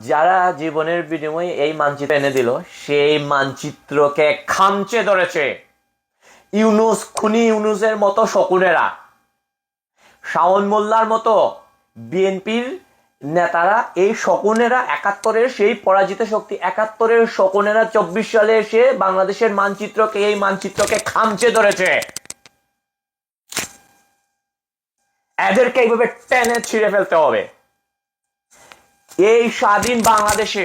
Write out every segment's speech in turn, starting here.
যারা জীবনের বিনিময়ে এই মানচিত্র এনে দিল, সেই মানচিত্রকে খামচে ধরেছে ইউনুস, খুনি ইউনুসের মতো শকুনেরা। শাওন মোল্লার মতো বিএনপির নেতারা এই শকুনেরা, একাত্তরের সেই পরাজিত শক্তি, একাত্তরের শকুনেরা চব্বিশ সালে এসে বাংলাদেশের মানচিত্রকে, এই মানচিত্রকে খামচে ধরেছে। এদেরকে এইভাবে টেনে ছিঁড়ে ফেলতে হবে। এই স্বাধীন বাংলাদেশে,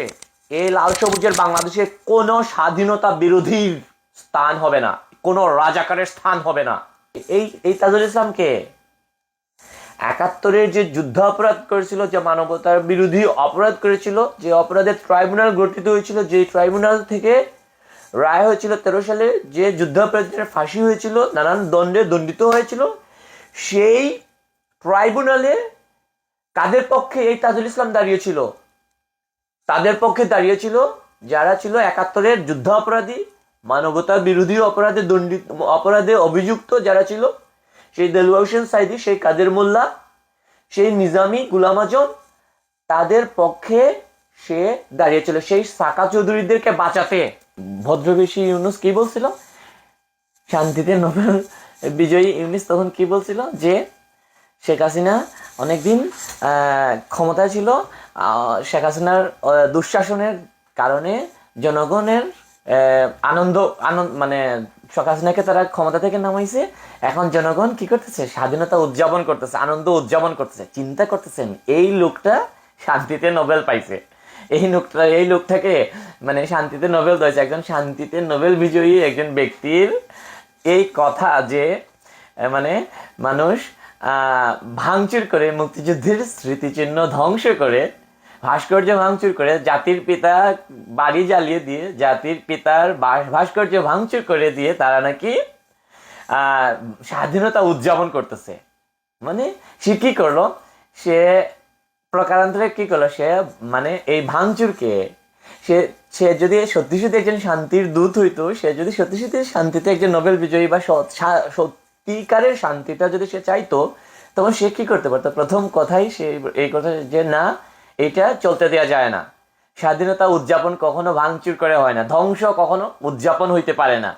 এই লাল সবুজের বাংলাদেশে কোনো স্বাধীনতা বিরোধীর স্থান হবে না, কোনো রাজাকারের স্থান হবে না। এই এই তাজুল ইসলামকে একাত্তরের যে যুদ্ধ অপরাধ করেছিল, যে মানবতার বিরোধী অপরাধ করেছিল, যে অপরাধের ট্রাইব্যুনাল গঠিত হয়েছিল, যে ট্রাইব্যুনাল থেকে রায় হয়েছিল তেরো সালে, যে যুদ্ধাপরাধীদের ফাঁসি হয়েছিল, নানান দণ্ডে দণ্ডিত হয়েছিল, সেই ট্রাইব্যুনালে কাদের পক্ষে এই তাজুল ইসলাম দাঁড়িয়েছিল তাদের পক্ষে দাঁড়িয়েছিল যারা ছিল একাত্তরের যুদ্ধ অপরাধী, মানবতার বিরোধী অপরাধে দণ্ডিত, অপরাধে অভিযুক্ত যারা ছিল, সেই দেলওয়া হোসেন সাইদি, সেই কাদের মোল্লা, সেই নিজামি গুলাম আজম, তাদের পক্ষে সে দাঁড়িয়েছিল সেই সাকা চৌধুরীদেরকে বাঁচাতে। ভদ্রবেশী ইউনুস কি বলছিল? শান্তিতে নোবেল বিজয়ী ইউনুস তখন কি বলছিল? যে শেখ হাসিনা অনেকদিন ক্ষমতায় ছিল। শেখ হাসিনার দুঃশাসনের কারণে জনগণের আনন্দ আনন্দ মানে শেখ হাসিনাকে তারা ক্ষমতা থেকে নামাইছে। এখন জনগণ কি করতেছে? স্বাধীনতা উদযাপন করতেছে, আনন্দ উদযাপন করতেছে, চিন্তা করতেছেন এই লোকটা শান্তিতে নোবেল পাইছে। এই লোকটা, এই লোকটাকে মানে শান্তিতে নোবেল দিয়েছে একজন শান্তিতে নোবেল বিজয়ী একজন ব্যক্তির এই কথা যে মানে মানুষ ভাঙচুর করে, মুক্তিযুদ্ধের স্মৃতিচিহ্ন ধ্বংস করে, ভাস্কর্য ভাঙচুর করে, জাতির পিতা বাড়ি জ্বালিয়ে দিয়ে, জাতির পিতার ভাস্কর্য ভাঙচুর করে দিয়ে তারা নাকি স্বাধীনতা উদযাপন করতেছে। মানে সে কি করল? সে প্রকারান্তরে কি করল? সে মানে এই ভাঙচুরকে, সে সে যদি সত্যি সত্যি একজন শান্তির দূত হইতো, সে যদি সত্যি সত্যি শান্তিতে একজন নোবেল বিজয়ী বা সত্যিকারের শান্তিটা যদি সে চাইতো, তখন সে কি করতে পারতো? প্রথম কথাই সে, এই কথা যে না, এটা চলতে দেওয়া যায় না। স্বাধীনতা উদযাপন কখনো ভাঙচুর করে হয় না, ধ্বংস কখনো উদযাপন হইতে পারে না।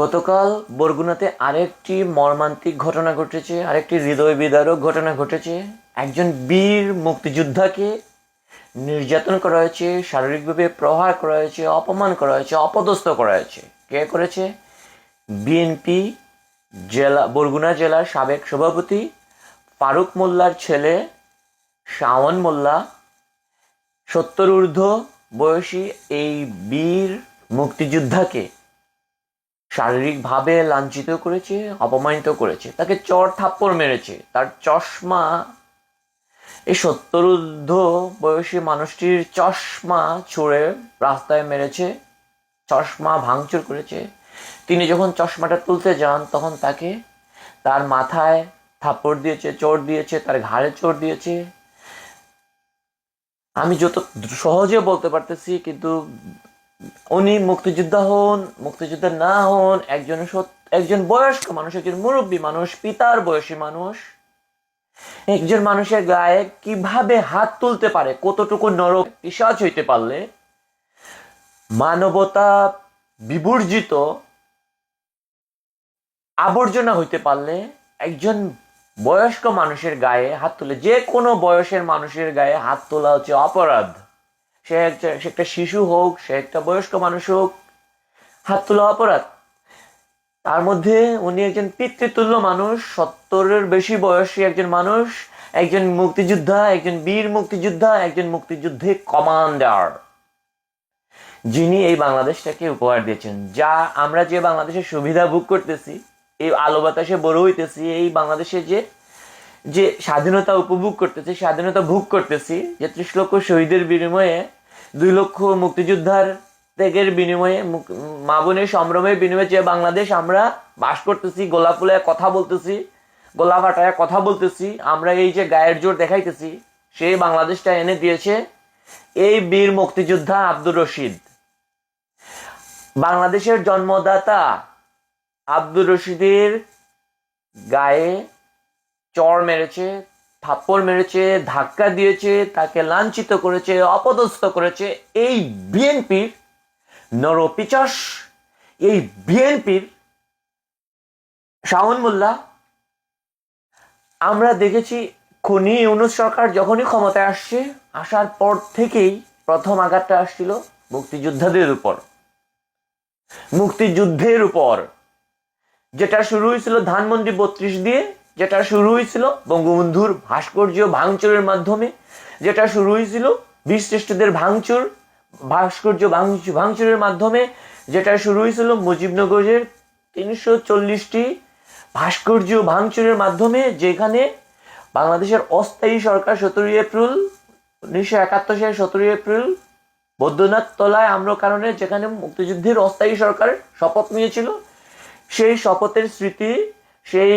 গতকাল বরগুনাতে আরেকটি মর্মান্তিক ঘটনা ঘটেছে, আরেকটি হৃদয় বিদারক ঘটনা ঘটেছে। একজন বীর মুক্তিযোদ্ধাকে নির্যাতন করা হয়েছে, শারীরিকভাবে প্রহার করা হয়েছে, অপমান করা হয়েছে, অপদস্থ করা হয়েছে। কে করেছে? বিএনপি জেলা, বরগুনা জেলার সাবেক সভাপতি ফারুক মোল্লার ছেলে শাওন মোল্লা, সত্তর ঊর্ধ্ব বয়সী এই বীর মুক্তিযোদ্ধাকে শারীরিকভাবে লাঞ্ছিত করেছে, অপমানিত করেছে, তাকে চর থাপ্পড় মেরেছে, তার চশমা, এই সত্তর ঊর্ধ্ব বয়সী মানুষটির চশমা ছুঁড়ে রাস্তায় মেরেছে, চশমা ভাঙচুর করেছে তিনি যখন চশমাটা তুলতে যান, তখন তাকে তার মাথায় থাপ্পড় দিয়েছে চোট দিয়েছে, তার ঘাড়ে চোর দিয়েছে। আমি যত সহজে বলতে পারতেছি, কিন্তু উনি মুক্তিযোদ্ধা হন, মুক্তিযোদ্ধা না হন, একজন একজন বয়স্ক মানুষ, একজন মুরব্বী মানুষ, পিতার বয়সী মানুষ, একজন মানুষের গায়ে কীভাবে হাত তুলতে পারে, কতটুকু নরক, পিসাচ হইতে পারলে মানবতা বিবর্জিত আবর্জনা হইতে পারলে একজন বয়স্ক মানুষের গায়ে হাত তুলে, যে কোনো বয়সের মানুষের গায়ে হাত তোলা হচ্ছে অপরাধ। সে সে একটা শিশু হোক, সে একটা বয়স্ক মানুষ হোক, হাত তোলা অপরাধ। তার মধ্যে উনি একজন পিতৃতুল্য মানুষ, সত্তরের বেশি বয়সী একজন মানুষ, একজন মুক্তিযোদ্ধা, একজন বীর মুক্তিযোদ্ধা, একজন মুক্তিযুদ্ধে কমান্ডার। যিনি এই বাংলাদেশটাকে উপহার দিয়েছেন। যা আমরা যে বাংলাদেশের সুবিধা ভোগ করতেছি এই আলো বাতাসে বড় হইতেছি, এই বাংলাদেশে যে যে স্বাধীনতা উপভোগ করতেছি, স্বাধীনতা ভোগ করতেছি, যে ত্রিশ লক্ষ শহীদের বিনিময়ে, দুই লক্ষ মুক্তিযোদ্ধার ত্যাগের বিনিময়ে মা বোনের সম্ভ্রমের বিনিময়ে যে বাংলাদেশ আমরা বাস করতেছি, গোলাপ ফুলে কথা বলতেছি গোলা ফাটায় কথা বলতেছি, আমরা এই যে গায়ের জোর দেখাইতেছি সেই বাংলাদেশটা এনে দিয়েছে এই বীর মুক্তিযোদ্ধা আব্দুর রশিদ। বাংলাদেশের জন্মদাতা আব্দুর রশিদের গায়ে চর মেরেছে, থাপ্পড় মেরেছে, ধাক্কা দিয়েছে, তাকে লাঞ্ছিত করেছে, অপদস্থ করেছে এই বিএনপির নরপিচাস, এই বিএনপির শাওন মোল্লা। আমরা দেখেছি খনি ইউনুস সরকার যখনই ক্ষমতায় আসছে, আসার পর থেকেই প্রথম আঘাতটা আসছিল মুক্তিযোদ্ধাদের উপর। মুক্তিযুদ্ধের উপর। যেটা শুরু হয়েছিল ধানমন্ডি বত্রিশ দিয়ে, যেটা শুরু হয়েছিল বঙ্গবন্ধুর ভাস্কর্য ভাঙচুরের মাধ্যমে, যেটা শুরু হয়েছিল বীর শ্রেষ্ঠদের ভাঙচুর, ভাস্কর্য ভাঙচুর ভাঙচুরের মাধ্যমে, যেটা শুরু হয়েছিল মুজিবনগরের তিনশো চল্লিশটি ভাস্কর্য ভাঙচুরের মাধ্যমে, যেখানে বাংলাদেশের অস্থায়ী সরকার সতেরোই এপ্রিল, উনিশশো একাত্তর সালের সতেরোই এপ্রিল, বৈদ্যনাথ তলায় আম্র কারণে যেখানে মুক্তিযুদ্ধের অস্থায়ী সরকার শপথ নিয়েছিল সেই শপথের স্মৃতি, সেই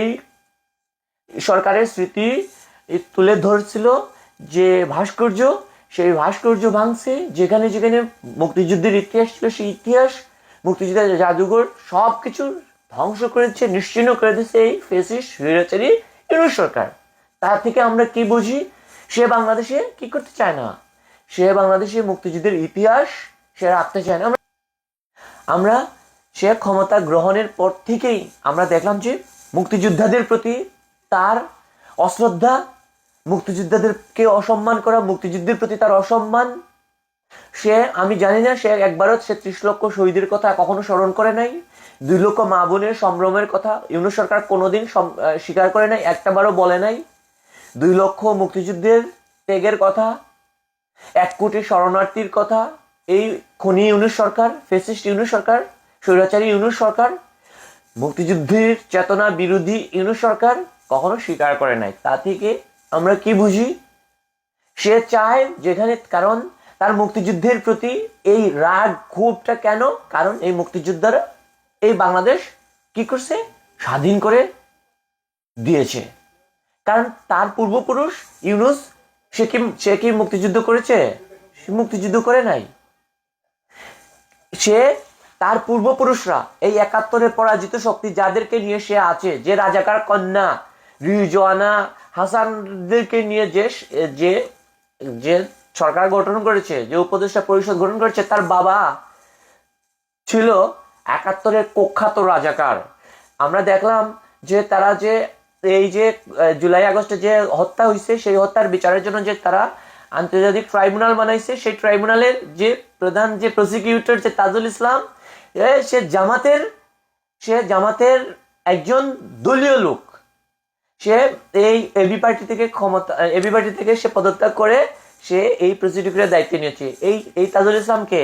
সরকারের স্মৃতি তুলে ধরছিল যে ভাস্কর্য, সেই ভাস্কর্য ভাঙছে, যেখানে যেখানে মুক্তিযুদ্ধের ইতিহাস ছিল সেই ইতিহাস, মুক্তিযুদ্ধের জাদুঘর সব কিছু ধ্বংস করেছে নিশ্চিহ্ন করে দিয়েছে এই ফেসিস, স্বৈরাচারী ইউনুস সরকার। তার থেকে আমরা কি বুঝি? সে বাংলাদেশে কি করতে চায় না? সে বাংলাদেশে মুক্তিযুদ্ধের ইতিহাস, সে রাখতে চায় না। আমরা সে ক্ষমতা গ্রহণের পর থেকেই আমরা দেখলাম যে মুক্তিযোদ্ধাদের প্রতি তার অশ্রদ্ধা, মুক্তিযোদ্ধাদেরকে অসম্মান করা, মুক্তিযুদ্ধের প্রতি তার অসম্মান, সে, আমি জানি না, সে একবারও সে ত্রিশ লক্ষ শহীদের কথা কখনো স্মরণ করে নাই। দুই লক্ষ মা বোনের সম্ভ্রমের কথা ইউনুস সরকার কোনোদিন স্বীকার করে নাই, একটাবারও বলে নাই। দুই লক্ষ মুক্তিযুদ্ধের ত্যাগের কথা, এক কোটি শরণার্থীর কথা, এই খনি ইউনুস সরকার ফেসিস্ট ইউনুস সরকার স্বৈরাচারী ইউনুস সরকার, মুক্তিযুদ্ধের চেতনা বিরোধী ইউনুস সরকার কখনো স্বীকার করে নাই। তা থেকে আমরা কি বুঝি? সে চায় যেখানে, কারণ তার মুক্তিযুদ্ধের প্রতি এই রাগ ক্ষোভটা কেন? কারণ এই মুক্তিযোদ্ধারা এই বাংলাদেশ কি করছে? স্বাধীন করে দিয়েছে। কারণ তার পূর্বপুরুষ ইউনুস, সে কি সে কি মুক্তিযুদ্ধ করেছে? সে মুক্তিযুদ্ধ করে নাই। সে তার পূর্বপুরুষরা এই একাত্তরের পরাজিত শক্তি যাদেরকে নিয়ে সে আছে, যে রাজাকার কন্যা রিজওয়ানা হাসানদেরকে নিয়ে যে যে যে সরকার গঠন করেছে, যে উপদেষ্টা পরিষদ গঠন করেছে, তার বাবা ছিল একাত্তরের কুখ্যাত রাজাকার। আমরা দেখলাম যে তারা যে, এই যে জুলাই আগস্টে যে হত্যা হয়েছে সেই হত্যার বিচারের জন্য যে তারা আন্তর্জাতিক ট্রাইব্যুনাল বানাইছে, সেই ট্রাইব্যুনালের যে প্রধান যে প্রসিকিউটর যে তাজুল ইসলাম সে জামাতের সে জামাতের একজন দলীয় লোক। সে এই এবি পার্টি থেকে ক্ষমতা এবি পার্টি থেকে সে পদত্যাগ করে সে এই প্রসিডিউরের দায়িত্ব নিয়েছে। এই এই তাজুল ইসলামকে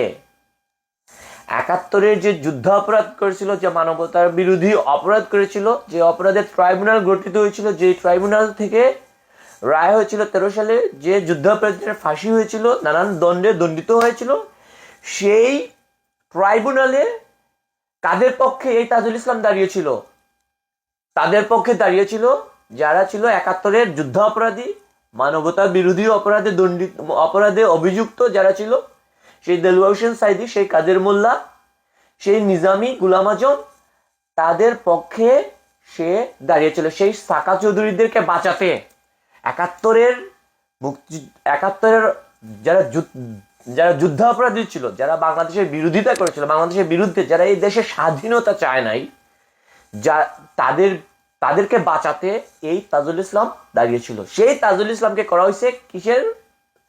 একাত্তরের যে যুদ্ধ অপরাধ করেছিল, যে মানবতার বিরোধী অপরাধ করেছিল, যে অপরাধের ট্রাইব্যুনাল গঠিত হয়েছিল, যে ট্রাইব্যুনাল থেকে রায় হয়েছিল তেরো সালে, যে যুদ্ধাপরাধীদের ফাঁসি হয়েছিল, নানান দণ্ডে দণ্ডিত হয়েছিল, সেই ট্রাইব্যুনালে কাদের পক্ষে এই তাজুল ইসলাম দাঁড়িয়েছিল? তাদের পক্ষে দাঁড়িয়েছিল যারা ছিল একাত্তরের যুদ্ধ অপরাধী মানবতা বিরোধী অপরাধে দণ্ডিত, অপরাধে অভিযুক্ত যারা ছিল, সেই দেলওয়া হোসেন সাইদি, সেই কাদের মোল্লা, সেই নিজামি গুলাম আজম, তাদের পক্ষে সে দাঁড়িয়েছিল। সেই সাকা চৌধুরীদেরকে বাঁচাতে একাত্তরের মুক্তি, একাত্তরের যারা যারা যুদ্ধাপরাধী ছিল, যারা বাংলাদেশের বিরোধিতা করেছিল, বাংলাদেশের বিরুদ্ধে, যারা এই দেশের স্বাধীনতা চায় নাই, যা তাদের, তাদেরকে বাঁচাতে এই তাজুল ইসলাম দাঁড়িয়েছিল সেই তাজুল ইসলামকে করা হয়েছে কিসের?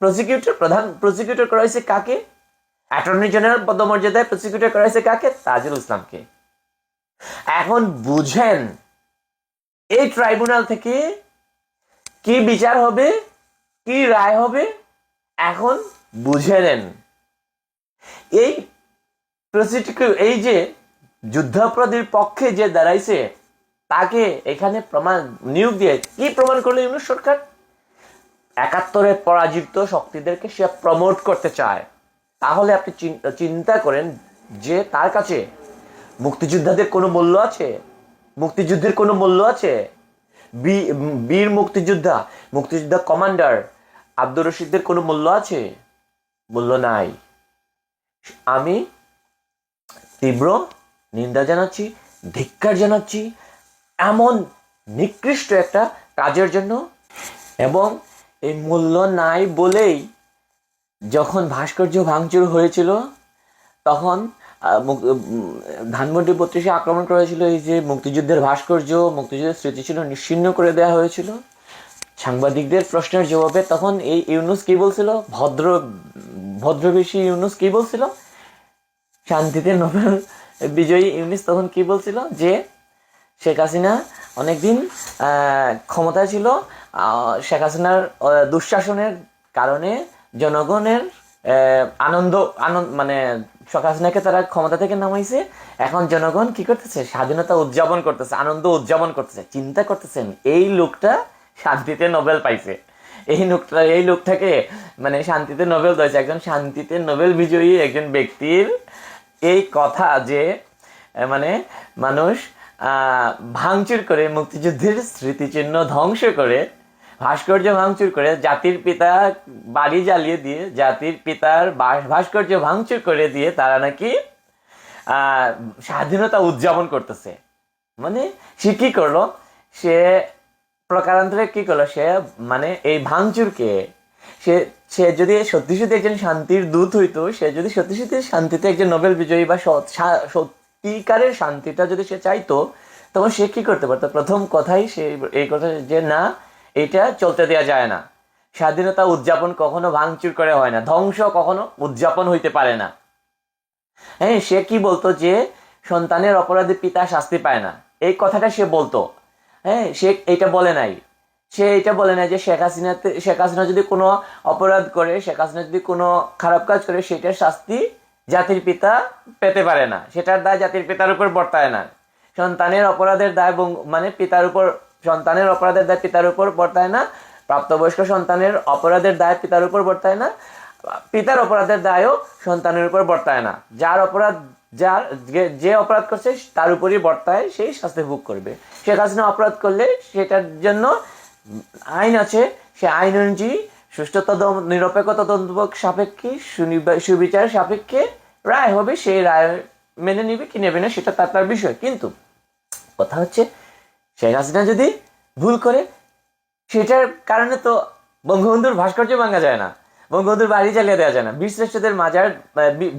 প্রসিকিউটর প্রধান প্রসিকিউটর করা হয়েছে কাকে? অ্যাটর্নি জেনারেল পদমর্যাদায় প্রসিকিউটর করা হয়েছে কাকে? তাজুল ইসলামকে। এখন বুঝেন, এই ট্রাইব্যুনাল থেকে কি বিচার হবে, কি রায় হবে? এখন বুঝে নেন। এই এই যে যুদ্ধাপরাধীর পক্ষে যে দাঁড়াইছে, তাকে এখানে প্রমাণ, নিয়োগ দিয়ে, কি প্রমাণ করল ইউনুস সরকার? একাত্তরের পরাজিত শক্তিদেরকে সে প্রমোট করতে চায়। তাহলে আপনি চিন- চিন্তা করেন যে তার কাছে মুক্তিযোদ্ধাদের কোনো মূল্য আছে? মুক্তিযুদ্ধের কোনো মূল্য আছে? বীর মুক্তিযোদ্ধা মুক্তিযোদ্ধা কমান্ডার আব্দুর রশিদদের কোনো মূল্য আছে? মূল্য নাই আমি তীব্র নিন্দা জানাচ্ছি, ধিক্কার জানাচ্ছি, এমন নিকৃষ্ট একটা কাজের জন্য। এবং এই মূল্য নাই বলেই যখন ভাস্কর্য ভাঙচুর হয়েছিল, তখন ধানমন্ডি বত্রিশে আক্রমণ করেছিল এই যে মুক্তিযুদ্ধের ভাস্কর্য, মুক্তিযুদ্ধের স্মৃতি ছিল নিশ্চিহ্ন করে দেওয়া হয়েছিল। সাংবাদিকদের প্রশ্নের জবাবে তখন এই ইউনুস কি বলছিল? ভদ্র, ভদ্রবেশী ইউনুস কি বলছিল? শান্তিতে নোবেল বিজয়ী ইউনুস তখন কি বলছিল? যে শেখ হাসিনা অনেকদিন ক্ষমতায় ছিল শেখ হাসিনার দুঃশাসনের কারণে জনগণের আনন্দ আনন্দ মানে শেখ হাসিনাকে তারা ক্ষমতা থেকে নামাইছে। এখন জনগণ কি করতেছে? স্বাধীনতা উদযাপন করতেছে, আনন্দ উদযাপন করতেছে, চিন্তা করতেছেন, এই লোকটা শান্তিতে নোবেল পাইছে। এই লোকটা এই লোকটাকে মানে শান্তিতে নোবেল দিয়েছে একজন শান্তিতে নোবেল বিজয়ী একজন ব্যক্তির এই কথা যে মানে মানুষ ভাঙচুর করে, মুক্তিযুদ্ধের স্মৃতিচিহ্ন ধ্বংস করে, ভাস্কর্য ভাঙচুর করে, জাতির পিতা বাড়ি জ্বালিয়ে দিয়ে, জাতির পিতার ভাস্কর্য ভাঙচুর করে দিয়ে তারা নাকি স্বাধীনতা উদযাপন করতেছে। মানে সে কি করল? সে প্রকারান্তরে কি করল? সে মানে এই ভাঙচুরকে, সে সে যদি সত্যি সত্যি একজন শান্তির দূত হইতো, সে যদি সত্যি সত্যি শান্তিতে একজন নোবেল বিজয়ী বা সত্যিকারের শান্তিটা যদি সে চাইতো, তখন সে কি করতে পারতো? প্রথম কথাই সে, এই কথা যে না, এটা চলতে দেওয়া যায় না। স্বাধীনতা উদযাপন কখনো ভাঙচুর করে হয় না, ধ্বংস কখনো উদযাপন হইতে পারে না। হ্যাঁ সে কি বলতো যে, সন্তানের অপরাধে পিতা শাস্তি পায় না। এই কথাটা সে বলতো। হ্যাঁ সে এটা বলে নাই। সে এটা বলে নাই যে শেখ হাসিনাতে শেখ হাসিনা যদি কোনো অপরাধ করে, শেখ হাসিনা যদি কোনো খারাপ কাজ করে, সেটার শাস্তি জাতির পিতা পেতে পারে না। সেটার দায় জাতির পিতার উপর বর্তায় না। সন্তানের অপরাধের দায় মানে পিতার উপর সন্তানের অপরাধের দায় পিতার উপর বর্তায় না। প্রাপ্তবয়স্ক সন্তানের অপরাধের দায় পিতার উপর বর্তায় না। পিতার অপরাধের দায়ও সন্তানের উপর বর্তায় না। যার অপরাধ যার যে- অপরাধ করছে, তার উপরই বর্তায় সেই শাস্তি ভোগ করবে। শেখ হাসিনা অপরাধ করলে সেটার জন্য আইন আছে। সে আইন অনুযায়ী সুষ্ঠু তদন্ত, নিরপেক্ষ তদন্ত সাপেক্ষে সুবিচার সাপেক্ষে রায় হবে সেই রায় মেনে নিবে কি নেবে না, সেটা তার তার বিষয়। কিন্তু কথা হচ্ছে, শেখ হাসিনা যদি ভুল করে, সেটার কারণে তো বঙ্গবন্ধুর ভাস্কর্য ভাঙা যায় না। বঙ্গবন্ধুর বাড়ি চালিয়ে দেওয়া যায় না। বীর শ্রেষ্ঠদের মাজার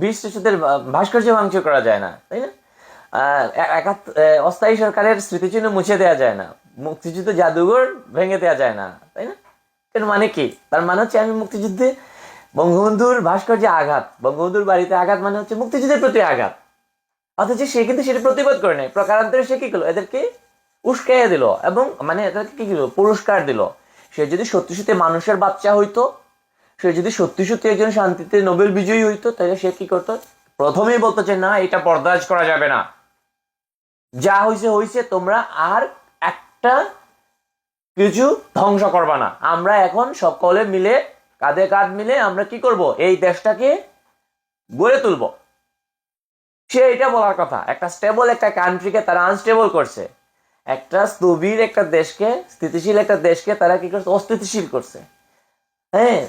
বীর শ্রেষ্ঠদের ভাস্কর্য ভাঙচুর করা যায় না, তাই না? অস্থায়ী সরকারের স্মৃতিচিহ্ন মুছে দেওয়া যায় না। মুক্তিযুদ্ধ জাদুঘর ভেঙে দেওয়া যায় না, তাই না? এর মানে কি? তার মানে হচ্ছে আমি মুক্তিযুদ্ধে বঙ্গবন্ধুর ভাস্কর্যে আঘাত, বঙ্গবন্ধুর বাড়িতে আঘাত মানে হচ্ছে মুক্তিযুদ্ধের প্রতি আঘাত। অথচ সে কিন্তু সেটা প্রতিবাদ করে নাই। প্রকারান্তরে সে কি করল? এদেরকে উস্কাইয়া দিল এবং মানে এদেরকে কি দিল পুরস্কার দিল। সে যদি সত্যি সত্যি মানুষের বাচ্চা হইতো সে যদি সত্যি সত্যি একজন শান্তিতে নোবেল বিজয়ী হইতো, তাহলে সে কি করতো? প্রথমেই বলতো যে, না, এটা বরদাস্ত করা যাবে না। যা হইছে হইছে, তোমরা আর একটা কিছু ধ্বংস করবা না। আমরা এখন সকলে মিলে, কাঁধে কাঁধ মিলে আমরা কি করব? এই দেশটাকে গড়ে তুলব। সে এটা বলার কথা। একটা স্টেবল একটা কান্ট্রিকে তারা আনস্টেবল করছে। একটা স্থবির একটা দেশকে, স্থিতিশীল একটা দেশকে তারা কি করছে? অস্থিতিশীল করছে। হ্যাঁ?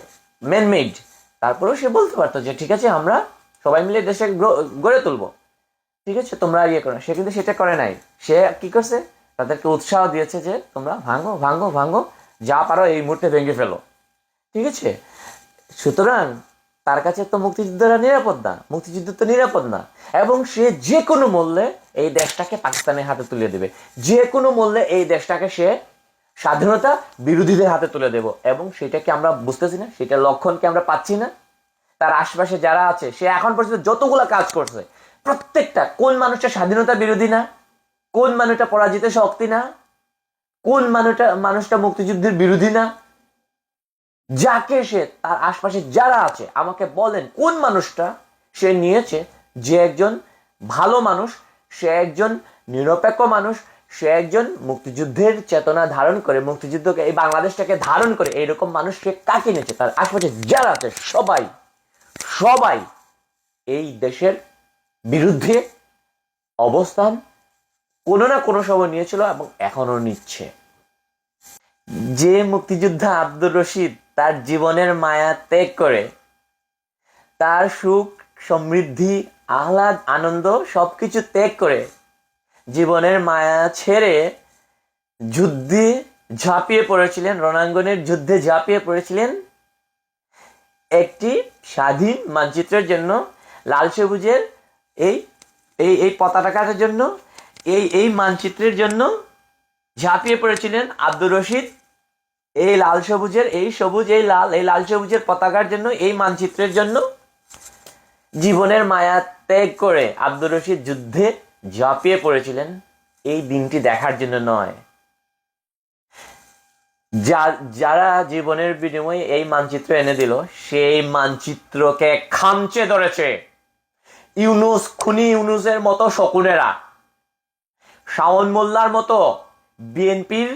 ম্যানমেড তারপরেও সে বলতে পারতো যে, ঠিক আছে, আমরা সবাই মিলে দেশে গড়ে তুলবো। ঠিক আছে, তোমরা ইয়ে করো সে কিন্তু সেটা করে নাই। সে কি করছে? তাদেরকে উৎসাহ দিয়েছে যে, তোমরা ভাঙো ভাঙো ভাঙো, যা পারো এই মুহূর্তে ভেঙে ফেলো। ঠিক আছে? সুতরাং তার কাছে তো মুক্তিযোদ্ধারা নিরাপদ না। মুক্তিযুদ্ধ তো নিরাপদ না। এবং সে যে কোনো মূল্যে এই দেশটাকে পাকিস্তানের হাতে তুলে দেবে। যে কোনো মূল্যে এই দেশটাকে সে স্বাধীনতা বিরোধীদের হাতে তুলে দেব এবং সেটাকে আমরা বুঝতেছি না, সেটার লক্ষণকে আমরা পাচ্ছি না। তার আশপাশে যারা আছে, সে এখন পর্যন্ত যতগুলা কাজ করছে, প্রত্যেকটা, কোন মানুষটা স্বাধীনতা বিরোধী না, কোন মানুষটা পরাজিত শক্তি না, কোন মানুষটা মানুষটা মুক্তিযুদ্ধের বিরোধী না, যাকে সে, তার আশপাশে যারা আছে, আমাকে বলেন কোন মানুষটা সে নিয়েছে যে একজন ভালো মানুষ, সে একজন নিরপেক্ষ মানুষ সে একজন মুক্তিযুদ্ধের চেতনা ধারণ করে, মুক্তিযুদ্ধকে, এই বাংলাদেশটাকে ধারণ করে, এইরকম মানুষ সে কাকে নিয়েছে তার আশপাশে যারা আছে, সবাই সবাই এই দেশের বিরুদ্ধে অবস্থান কোনো না কোনো সময় নিয়েছিল এবং এখনও নিচ্ছে। যে মুক্তিযোদ্ধা আব্দুর রশিদ তার জীবনের মায়া ত্যাগ করে, তার সুখ, সমৃদ্ধি, আহ্লাদ, আনন্দ সবকিছু ত্যাগ করে জীবনের মায়া ছেড়ে যুদ্ধে ঝাঁপিয়ে পড়েছিলেন, রণাঙ্গনের যুদ্ধে ঝাঁপিয়ে পড়েছিলেন একটি স্বাধীন মানচিত্রের জন্য, লাল সবুজের এই এই এই পতাকাটার জন্য, এই এই মানচিত্রের জন্য ঝাঁপিয়ে পড়েছিলেন আব্দুর রশিদ। এই লাল সবুজের, এই সবুজ, এই লাল এই লাল সবুজের পতাকার জন্য, এই মানচিত্রের জন্য জীবনের মায়া ত্যাগ করে আব্দুর রশিদ যুদ্ধে ঝাঁপিয়ে পড়েছিলেন, এই দিনটি দেখার জন্য নয়। যারা জীবনের বিনিময়ে এই মানচিত্র এনে দিল, সেই মানচিত্রকে খামচে ধরেছে ইউনুস, খুনি ইউনুসের মতো শকুনেরা। শাওন মোল্লার মতো বিএনপির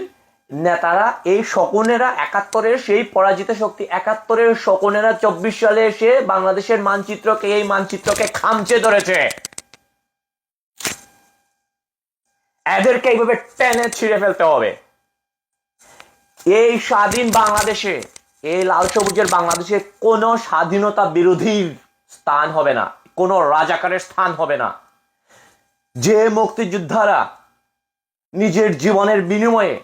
নেতারা এই শকুনেরা, একাত্তরের সেই পরাজিত শক্তি, একাত্তরের শকুনেরা চব্বিশ সালে এসে বাংলাদেশের মানচিত্রকে, এই মানচিত্রকে খামচে ধরেছে। এদেরকে এইভাবে টেনে ছিঁড়ে ফেলতে হবে। এই স্বাধীন বাংলাদেশে, এই লাল সবুজের বাংলাদেশে কোনো স্বাধীনতা বিরোধীর স্থান হবে না, কোনো রাজাকারের স্থান হবে না। যে মুক্তিযোদ্ধারা নিজের জীবনের বিনিময়ে,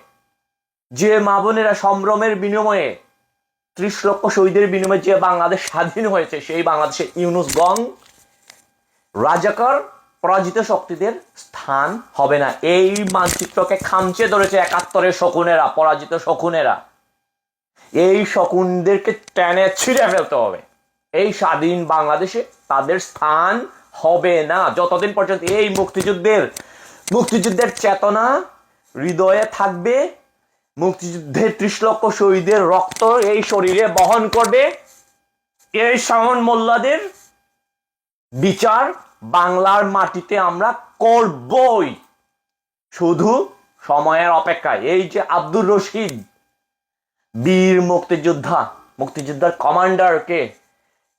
যে মা বোনেরা সম্ভ্রমের বিনিময়ে, ত্রিশ লক্ষ শহীদের বিনিময়ে যে বাংলাদেশ স্বাধীন হয়েছে, সেই বাংলাদেশে ইউনুস গং, রাজাকার পরাজিত শক্তিদের স্থান হবে না। এই মানচিত্রকে খামচে ধরেছে একাত্তরের শকুনেরা, পরাজিত শকুনেরা। এই শকুনদেরকে টেনে ছিঁড়ে ফেলতে হবে। এই স্বাধীন বাংলাদেশে তাদের স্থান হবে না। যতদিন পর্যন্ত এই মুক্তিযুদ্ধের মুক্তিযুদ্ধের চেতনা হৃদয়ে থাকবে, মুক্তিযুদ্ধের ত্রিশ লক্ষ শহীদের রক্ত এই শরীরে বহন করবে, এই শাওন মোল্লাদের বিচার বাংলার মাটিতে আমরা করবই। শুধু সময়ের অপেক্ষায়। এই যে আব্দুর রশিদ, বীর মুক্তিযোদ্ধা, মুক্তিযোদ্ধার কমান্ডারকে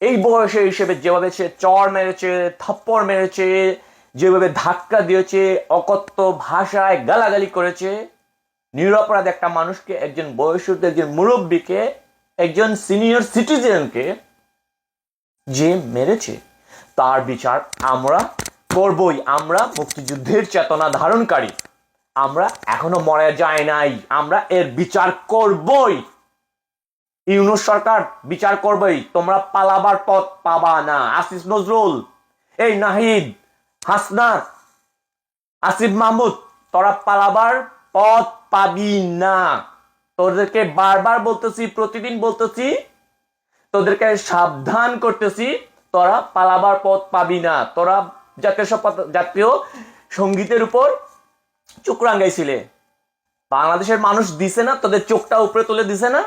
এই বয়সে হিসেবে যেভাবে সে চর মেরেছে, থাপ্পড় মেরেছে, যেভাবে ধাক্কা দিয়েছে, অকথ্য ভাষায় গালাগালি করেছে, নিরপরাধ একটা মানুষকে, একজন বয়সুদ্ধ একজন মুরব্বীকে, একজন সিনিয়র সিটিজেনকে যে মেরেছে। তার বিচার আমরা করবই। আমরা মুক্তিযুদ্ধের চেতনা ধারণকারী। আমরা এখনও মরে যায় নাই। আমরা এর বিচার করবই। ইউনুস সরকার বিচার করবেই। তোমরা পালাবার পথ পাবা না। আসিফ নজরুল, এই নাহিদ, হাসনাত, আসিফ মাহমুদ, তোরা পালাবার পথ পাবি না। তোদেরকে বারবার বলতেছি, প্রতিদিন বলতেছি, তোদেরকে সাবধান করতেছি। তোরা পালাবার পথ পাবি না। তোরা জাতীয় জাতীয় সঙ্গীতের উপর চোখ রাঙ্গাইছিলে। বাংলাদেশের মানুষ দিছে না, তোদের চোখটা উপরে তুলে দিছে না?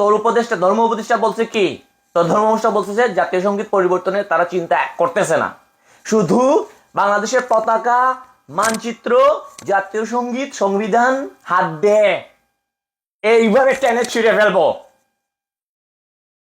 তোর উপদেষ্টা, ধর্ম উপদেষ্টা বলছে কি? তোর ধর্ম উপদেষ্টা বলতেছে জাতীয় সংগীত পরিবর্তনের তারা চিন্তা করতেছে না। শুধু বাংলাদেশের পতাকা, মানচিত্র, জাতীয় সংগীত, সংবিধান হাত দে। এইভাবে টেনে ছিঁড়ে ফেলব।